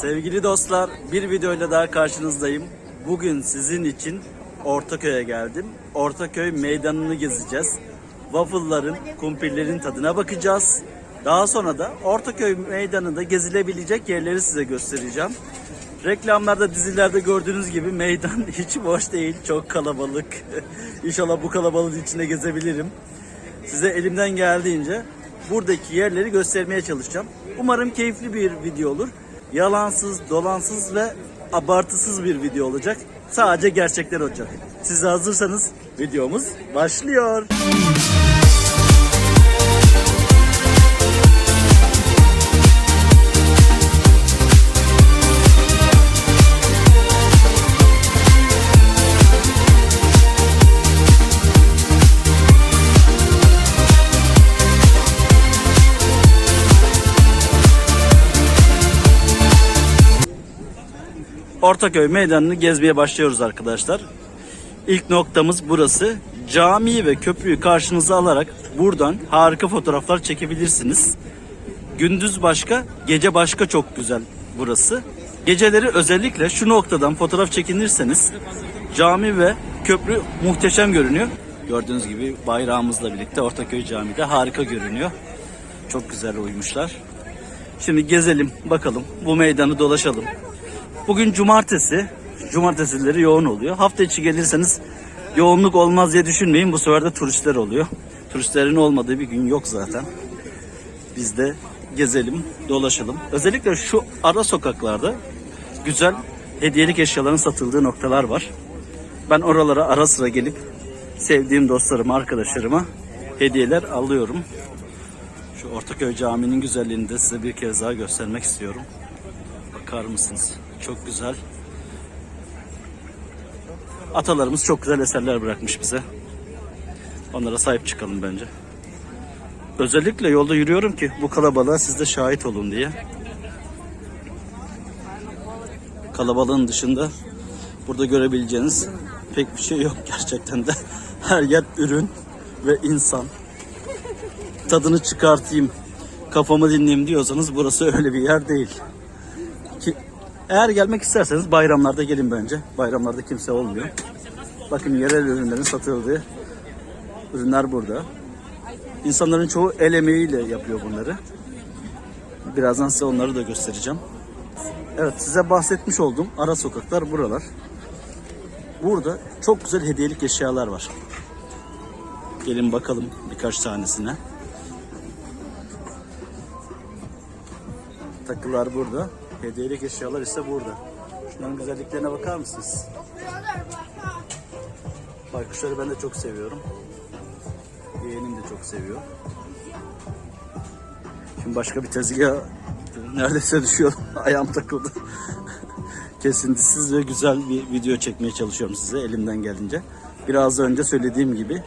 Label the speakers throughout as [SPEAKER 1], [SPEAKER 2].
[SPEAKER 1] Sevgili dostlar, bir videoyla daha karşınızdayım. Bugün sizin için Ortaköy'e geldim. Ortaköy meydanını gezeceğiz. Waffle'ların, kumpirlerin tadına bakacağız. Daha sonra da Ortaköy meydanında gezilebilecek yerleri size göstereceğim. Reklamlarda, dizilerde gördüğünüz gibi meydan hiç boş değil, çok kalabalık. İnşallah bu kalabalığın içinde gezebilirim. Size elimden geldiğince buradaki yerleri göstermeye çalışacağım. Umarım keyifli bir video olur. Yalansız, dolansız ve abartısız bir video olacak. Sadece gerçekler olacak. Siz hazırsanız videomuz başlıyor. Ortaköy meydanını gezmeye başlıyoruz arkadaşlar. İlk noktamız burası. Camiyi ve köprüyü karşınıza alarak buradan harika fotoğraflar çekebilirsiniz. Gündüz başka, gece başka çok güzel burası. Geceleri özellikle şu noktadan fotoğraf çekinirseniz cami ve köprü muhteşem görünüyor. Gördüğünüz gibi bayrağımızla birlikte Ortaköy Camii'de harika görünüyor. Çok güzel uymuşlar. Şimdi gezelim, bakalım. Bu meydanı dolaşalım. Bugün cumartesi. Cumartesileri yoğun oluyor. Hafta içi gelirseniz yoğunluk olmaz diye düşünmeyin. Bu sefer de turistler oluyor. Turistlerin olmadığı bir gün yok zaten. Biz de gezelim, dolaşalım. Özellikle şu ara sokaklarda güzel hediyelik eşyaların satıldığı noktalar var. Ben oralara ara sıra gelip sevdiğim dostlarıma, arkadaşlarıma hediyeler alıyorum. Şu Ortaköy Camii'nin güzelliğini de size bir kez daha göstermek istiyorum. Bakar mısınız? Çok güzel. Atalarımız çok güzel eserler bırakmış bize. Onlara sahip çıkalım bence. Özellikle yolda yürüyorum ki bu kalabalığa siz de şahit olun diye. Kalabalığın dışında burada görebileceğiniz pek bir şey yok gerçekten de. Her yer ürün ve insan. Tadını çıkartayım, kafamı dinleyeyim diyorsanız burası öyle bir yer değil. Eğer gelmek isterseniz bayramlarda gelin bence. Bayramlarda kimse olmuyor. Bakın yerel ürünlerin satıldığı ürünler burada. İnsanların çoğu el emeğiyle yapıyor bunları. Birazdan size onları da göstereceğim. Evet size bahsetmiş olduğum ara sokaklar buralar. Burada çok güzel hediyelik eşyalar var. Gelin bakalım birkaç tanesine. Takılar burada. Hediyelik eşyalar ise burada. Şunların güzelliklerine bakar mısınız? Baykuşları ben de çok seviyorum. Yeğenim de çok seviyor. Şimdi başka bir tezgah neredeyse düşüyor. Ayağım takıldı. Kesintisiz ve güzel bir video çekmeye çalışıyorum size elimden geldiğince. Biraz önce söylediğim gibi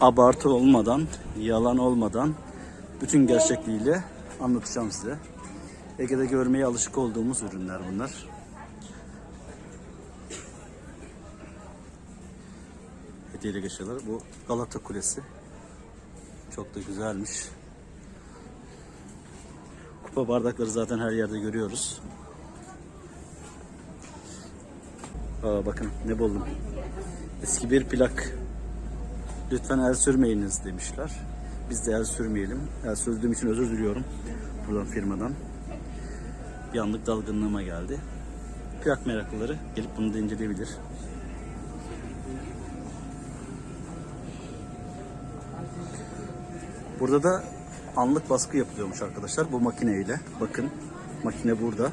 [SPEAKER 1] abartı olmadan, yalan olmadan bütün gerçekliğiyle anlatacağım size. Ege'de görmeye alışık olduğumuz ürünler bunlar. Hediyelik eşyalar. Bu Galata Kulesi. Çok da güzelmiş. Kupa bardakları zaten her yerde görüyoruz. Aa, bakın ne buldum. Eski bir plak. Lütfen el sürmeyiniz demişler. Biz de el sürmeyelim. El sürdüğüm için özür diliyorum. Buradan firmadan. Bir anlık dalgınlığıma geldi. Plak meraklıları gelip bunu da inceleyebilir. Burada da anlık baskı yapılıyormuş arkadaşlar bu makineyle. Bakın makine burada.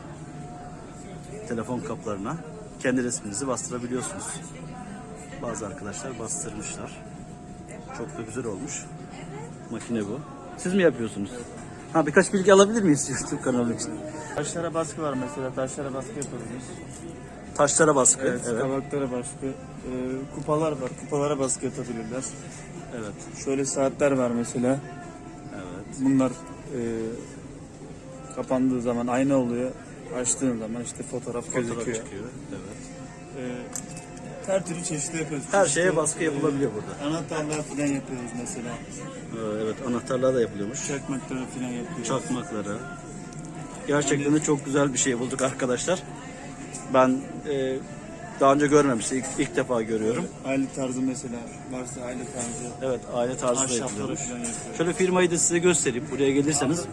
[SPEAKER 1] Telefon kaplarına kendi resminizi bastırabiliyorsunuz. Bazı arkadaşlar bastırmışlar. Çok da güzel olmuş. Makine bu. Siz mi yapıyorsunuz? Ha birkaç bilgi alabilir miyiz YouTube kanalı için?
[SPEAKER 2] Taşlara baskı var mesela. Taşlara baskı yapıyoruz biz.
[SPEAKER 1] Taşlara baskı.
[SPEAKER 2] Evet,
[SPEAKER 1] Evet.
[SPEAKER 2] tabaklara baskı. Ee, kupalar var. Kupalara baskı yapabilirler.
[SPEAKER 1] Evet.
[SPEAKER 2] Şöyle saatler var mesela.
[SPEAKER 1] Evet.
[SPEAKER 2] Bunlar e, kapandığı zaman ayna oluyor. Açtığın zaman işte fotoğraf,
[SPEAKER 1] Fotoğraf
[SPEAKER 2] gözüküyor.
[SPEAKER 1] çıkıyor. Evet.
[SPEAKER 2] Ee, her türlü çeşitli yapıyoruz.
[SPEAKER 1] Her
[SPEAKER 2] İşte,
[SPEAKER 1] şeye baskı yapılabiliyor burada.
[SPEAKER 2] Anahtarlar falan yapıyoruz mesela.
[SPEAKER 1] Ee, Evet anahtarlar da yapılıyormuş.
[SPEAKER 2] Çakmakları falan yapıyoruz.
[SPEAKER 1] Çakmakları. Gerçekten de çok güzel bir şey bulduk arkadaşlar. Ben e, daha önce görmemiştim. İlk, ilk defa görüyorum.
[SPEAKER 2] Aile tarzı mesela. Varsa aile tarzı.
[SPEAKER 1] Evet aile tarzı da
[SPEAKER 2] Ahşapları
[SPEAKER 1] yapılıyormuş.
[SPEAKER 2] falan yapıyor.
[SPEAKER 1] Şöyle firmayı da size göstereyim. Buraya gelirseniz.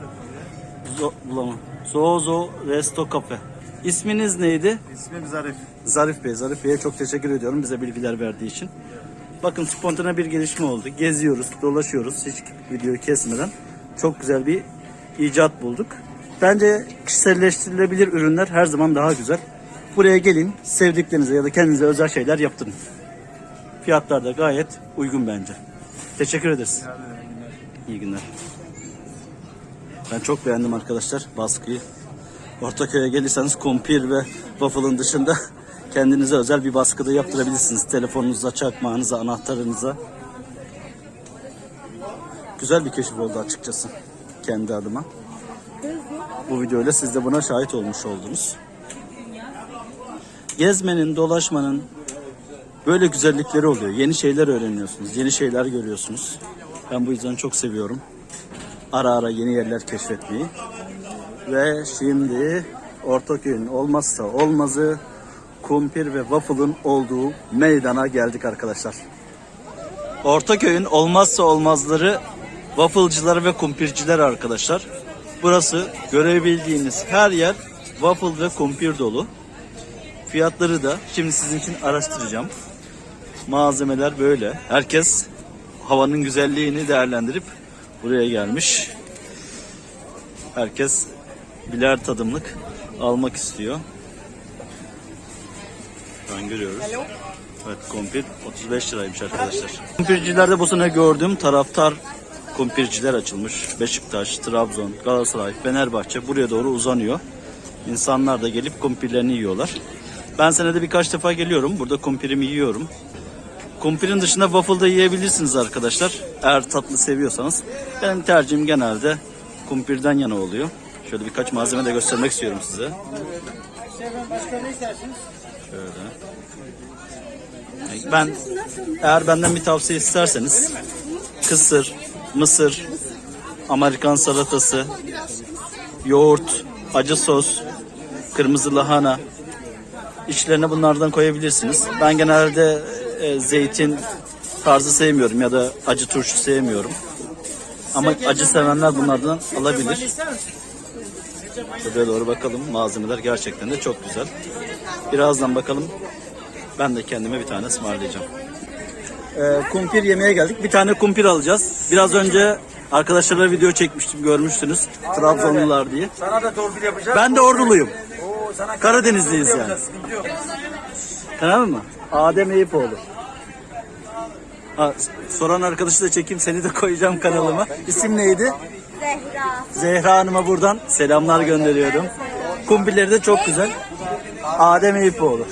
[SPEAKER 1] Zo, bulamam. Zozo Resto Cafe. İsminiz neydi?
[SPEAKER 2] İsmim Zarif.
[SPEAKER 1] Zarif Bey. Zarif Bey'e çok teşekkür ediyorum bize bilgiler verdiği için. Bakın spontane bir gelişme oldu. Geziyoruz, dolaşıyoruz hiç videoyu kesmeden. Çok güzel bir icat bulduk. Bence kişiselleştirilebilir ürünler her zaman daha güzel. Buraya gelin, sevdiklerinize ya da kendinize özel şeyler yaptırın. Fiyatlar da gayet uygun bence. Teşekkür ederiz. İyi günler. Ben çok beğendim arkadaşlar baskıyı. Ortaköy'e gelirseniz kumpir ve waffle'ın dışında kendinize özel bir baskı da yaptırabilirsiniz. Telefonunuza, çakmağınıza, anahtarınıza. Güzel bir keşif oldu açıkçası kendi adıma. Bu videoyla siz de buna şahit olmuş oldunuz. Gezmenin, dolaşmanın böyle güzellikleri oluyor. Yeni şeyler öğreniyorsunuz, yeni şeyler görüyorsunuz. Ben bu yüzden çok seviyorum. Ara ara yeni yerler keşfetmeyi. Ve şimdi Ortaköy'ün olmazsa olmazı kumpir ve waffle'ın olduğu meydana geldik arkadaşlar. Ortaköy'ün olmazsa olmazları waffle'cılar ve kumpirciler arkadaşlar. Burası görebildiğiniz her yer waffle ve kumpir dolu. Fiyatları da şimdi sizin için araştıracağım. Malzemeler böyle. Herkes havanın güzelliğini değerlendirip buraya gelmiş. Herkes birer tadımlık almak istiyor. Ben görüyoruz. Evet kumpir 35 liraymış arkadaşlar. Kumpircilerde bu sene gördüğüm taraftar kumpirciler açılmış. Beşiktaş, Trabzon, Galatasaray, Fenerbahçe buraya doğru uzanıyor. İnsanlar da gelip kumpirlerini yiyorlar. Ben senede birkaç defa geliyorum. Burada kumpirimi yiyorum. Kumpirin dışında waffle da yiyebilirsiniz arkadaşlar. Eğer tatlı seviyorsanız. Benim tercihim genelde kumpirden yana oluyor. Şöyle birkaç malzeme de göstermek istiyorum size. Şöyle. Ben eğer benden bir tavsiye isterseniz kısır, mısır, Amerikan salatası, yoğurt, acı sos, kırmızı lahana içlerine bunlardan koyabilirsiniz. Ben genelde e, zeytin tarzı sevmiyorum ya da acı turşu sevmiyorum. Ama acı sevenler bunlardan alabilir. Şuraya doğru bakalım. Malzemeler gerçekten de çok güzel. Birazdan bakalım. Ben de kendime bir tane ısmarlayacağım. Ee, kumpir yemeye geldik. Bir tane kumpir alacağız. Biraz önce arkadaşlarla video çekmiştim görmüştünüz. Trabzonlular diye.
[SPEAKER 3] Sana da torpil yapacağız.
[SPEAKER 1] Ben de orduluyum.
[SPEAKER 3] Oo, sana
[SPEAKER 1] Karadenizliyiz yani. Tamam mı? Adem Eyüpoğlu. Ha, soran arkadaşı da çekeyim seni de koyacağım kanalıma. İsim neydi?
[SPEAKER 4] Zehra.
[SPEAKER 1] Zehra Hanım'a buradan selamlar gönderiyorum. Kumpirleri de çok güzel. Adem Eyüpoğlu.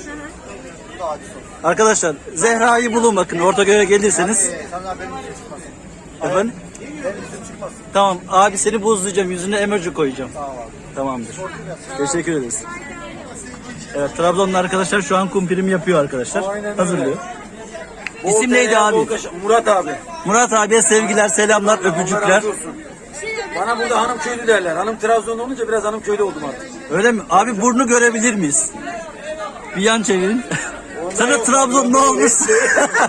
[SPEAKER 1] Arkadaşlar Zehra'yı bulun bakın Ortaköy'e gelirseniz. Efendim? Tamam abi seni buzlayacağım yüzüne emoji koyacağım. Tamamdır. Teşekkür ederiz. Evet Trabzonlu arkadaşlar şu an kumpirimi yapıyor arkadaşlar. Hazırlıyor. İsim neydi abi?
[SPEAKER 3] Murat abi.
[SPEAKER 1] Murat abiye sevgiler, selamlar, öpücükler.
[SPEAKER 3] Bana burada hanım köylü derler. Hanım Trabzonlu olunca biraz hanım köylü oldum artık.
[SPEAKER 1] Öyle mi? Abi burnu görebilir miyiz? Bir yan çevirin. Sana
[SPEAKER 3] yok,
[SPEAKER 1] Trabzon ne
[SPEAKER 3] ondan
[SPEAKER 1] olmuş?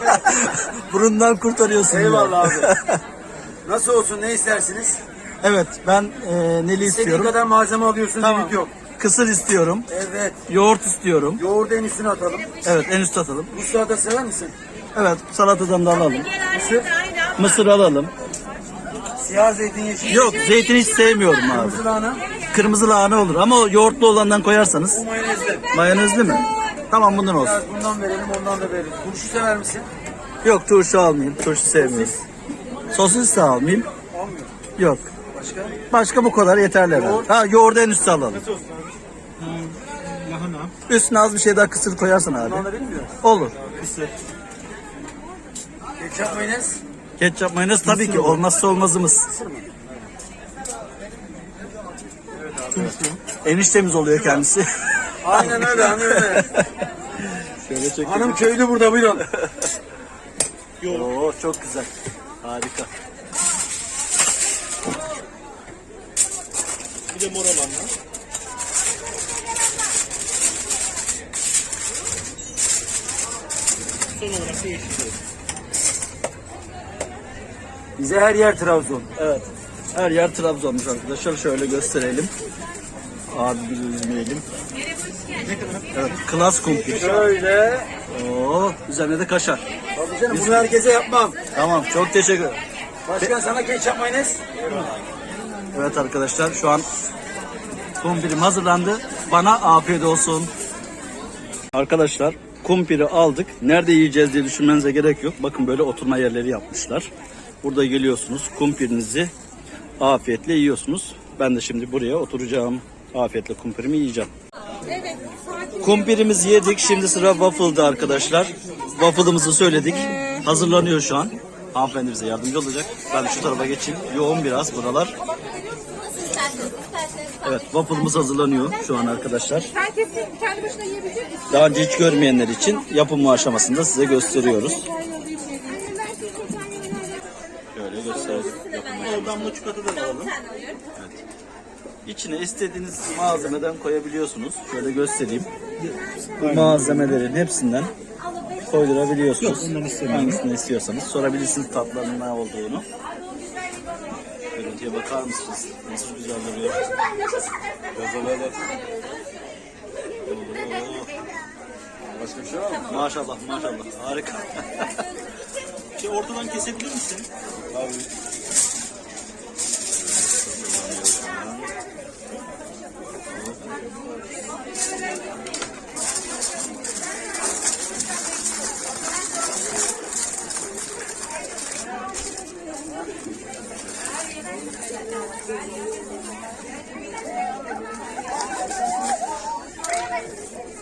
[SPEAKER 1] Burundan kurtarıyorsun. ya.
[SPEAKER 3] Eyvallah abi. Nasıl olsun ne istersiniz?
[SPEAKER 1] Evet ben e, neli
[SPEAKER 3] İstediğin
[SPEAKER 1] istiyorum.
[SPEAKER 3] kadar malzeme alıyorsun
[SPEAKER 1] Tamam.
[SPEAKER 3] limit yok.
[SPEAKER 1] Kısır istiyorum.
[SPEAKER 3] Evet.
[SPEAKER 1] Yoğurt istiyorum.
[SPEAKER 3] Yoğurdu en üstüne atalım.
[SPEAKER 1] Evet en üst atalım.
[SPEAKER 3] Bu salata sever misin?
[SPEAKER 1] Evet salatadan da alalım.
[SPEAKER 3] Mısır.
[SPEAKER 1] Mısır alalım.
[SPEAKER 3] Siyah zeytin yeşil.
[SPEAKER 1] Yok zeytin hiç sevmiyorum abi.
[SPEAKER 3] Kırmızı lahana.
[SPEAKER 1] Kırmızı lahana olur ama o yoğurtlu olandan koyarsanız.
[SPEAKER 3] Bu mayonezli.
[SPEAKER 1] Mayonezli mi? Tamam bundan olsun.
[SPEAKER 3] Biraz bundan verelim ondan da verelim. Turşu sever misin?
[SPEAKER 1] Yok turşu almayayım. Turşu sevmiyorum. Sosis de almayayım.
[SPEAKER 3] Olmuyor.
[SPEAKER 1] Yok.
[SPEAKER 3] Başka?
[SPEAKER 1] Başka bu kadar yeterli herhalde. Ha yoğurdu en üstte alalım.
[SPEAKER 2] Lahana.
[SPEAKER 1] Üstüne az bir şey daha kısır koyarsan abi.
[SPEAKER 3] Bundan da bilmiyorum.
[SPEAKER 1] Olur. Kısır.
[SPEAKER 3] Ketçap mayonez.
[SPEAKER 1] Ketçap mayonez tabii ki olmazsa olmazımız. Eniştemiz oluyor kendisi.
[SPEAKER 3] Aynen öyle hanım öyle.
[SPEAKER 1] Şöyle çekelim.
[SPEAKER 3] Hanım köylü burada buyurun.
[SPEAKER 1] Oo çok güzel. Harika.
[SPEAKER 2] Bir de mor olanlar.
[SPEAKER 4] Son olarak da.
[SPEAKER 3] Bize her yer Trabzon.
[SPEAKER 1] Evet. Her yer Trabzon'muş arkadaşlar. Şöyle gösterelim. Abi bizi üzmeyelim. Evet, klas kumpir.
[SPEAKER 3] Şöyle.
[SPEAKER 1] Oo, üzerine de kaşar.
[SPEAKER 3] Tabii canım bunu herkese yapmam.
[SPEAKER 1] Tamam, çok teşekkür
[SPEAKER 3] Başkan sana ketçap mayonez.
[SPEAKER 1] Evet arkadaşlar, şu an kumpirim hazırlandı. Bana afiyet olsun. Arkadaşlar, kumpiri aldık. Nerede yiyeceğiz diye düşünmenize gerek yok. Bakın böyle oturma yerleri yapmışlar. Burada geliyorsunuz, kumpirinizi afiyetle yiyorsunuz. Ben de şimdi buraya oturacağım. Afiyetle kumpirimi yiyeceğim. Kumpirimizi yedik. Şimdi sıra waffle'da arkadaşlar. Waffle'ımızı söyledik. Hazırlanıyor şu an. Hanımefendi bize yardımcı olacak. Ben şu tarafa geçeyim. Yoğun biraz buralar. Evet waffle'ımız hazırlanıyor şu an arkadaşlar. Daha önce hiç görmeyenler için yapım aşamasında size gösteriyoruz.
[SPEAKER 4] Damla çikolata da alalım.
[SPEAKER 1] İçine istediğiniz malzemeden koyabiliyorsunuz. Şöyle göstereyim. Bu malzemelerin hepsinden koydurabiliyorsunuz. Hangisini istiyorsanız sorabilirsiniz tatlarının ne olduğunu. Görüntüye bakar mısınız? Nasıl güzel duruyor. Böyle.
[SPEAKER 3] Başka bir şey var mı?
[SPEAKER 1] Maşallah maşallah harika.
[SPEAKER 4] Şey ortadan kesebilir misin?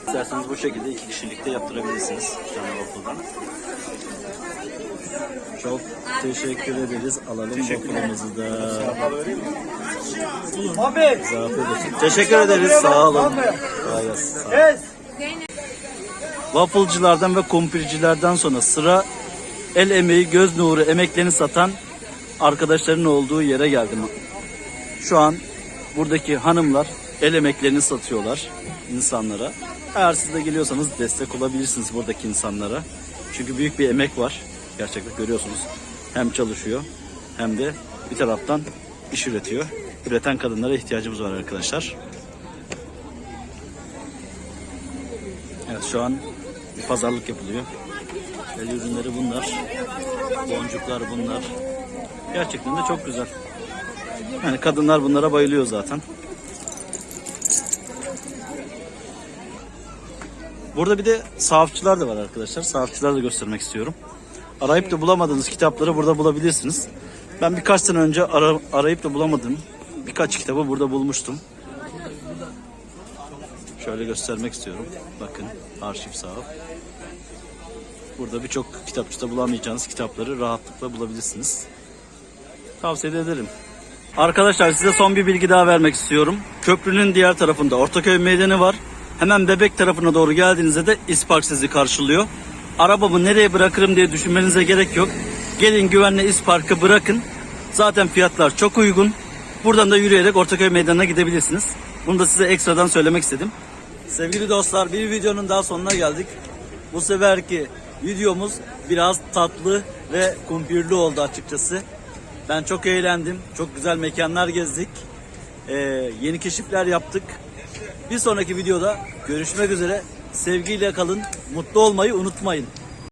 [SPEAKER 1] İsterseniz bu şekilde iki kişilikte yaptırabilirsiniz. Tane waffle'dan. Çok teşekkür ederiz. Alalım waffle'ımızı da.
[SPEAKER 3] Muhammed.
[SPEAKER 1] Teşekkür ederiz. Sağ olun. Sağ olun. Waffle'cılardan ve kumpircilerden sonra sıra el emeği, göz nuru emeklerini satan arkadaşların olduğu yere geldim. Şu an buradaki hanımlar el emeklerini satıyorlar insanlara. Eğer siz de geliyorsanız destek olabilirsiniz buradaki insanlara. Çünkü büyük bir emek var. Gerçekten görüyorsunuz. Hem çalışıyor hem de bir taraftan iş üretiyor. Üreten kadınlara ihtiyacımız var arkadaşlar. Evet şu an bir pazarlık yapılıyor. El ürünleri bunlar. Boncuklar bunlar. Gerçekten de çok güzel. Yani kadınlar bunlara bayılıyor zaten. Burada bir de sahafçılar da var arkadaşlar. Sahafçıları da göstermek istiyorum. Arayıp da bulamadığınız kitapları burada bulabilirsiniz. Ben birkaç sene önce ara- arayıp da bulamadım. Birkaç kitabı burada bulmuştum. Şöyle göstermek istiyorum. Bakın arşiv sahaf. Burada birçok kitapçıda bulamayacağınız kitapları rahatlıkla bulabilirsiniz. Tavsiye de ederim. Arkadaşlar size son bir bilgi daha vermek istiyorum. Köprünün diğer tarafında Ortaköy Meydanı var. Hemen Bebek tarafına doğru geldiğinizde de İspark sizi karşılıyor. Arabamı nereye bırakırım diye düşünmenize gerek yok. Gelin güvenle İspark'ı bırakın. Zaten fiyatlar çok uygun. Buradan da yürüyerek Ortaköy Meydanı'na gidebilirsiniz. Bunu da size ekstradan söylemek istedim. Sevgili dostlar bir videonun daha sonuna geldik. Bu seferki videomuz biraz tatlı ve kumpirli oldu açıkçası. Ben çok eğlendim. Çok güzel mekanlar gezdik. Ee, yeni keşifler yaptık. Bir sonraki videoda görüşmek üzere. Sevgiyle kalın. Mutlu olmayı unutmayın.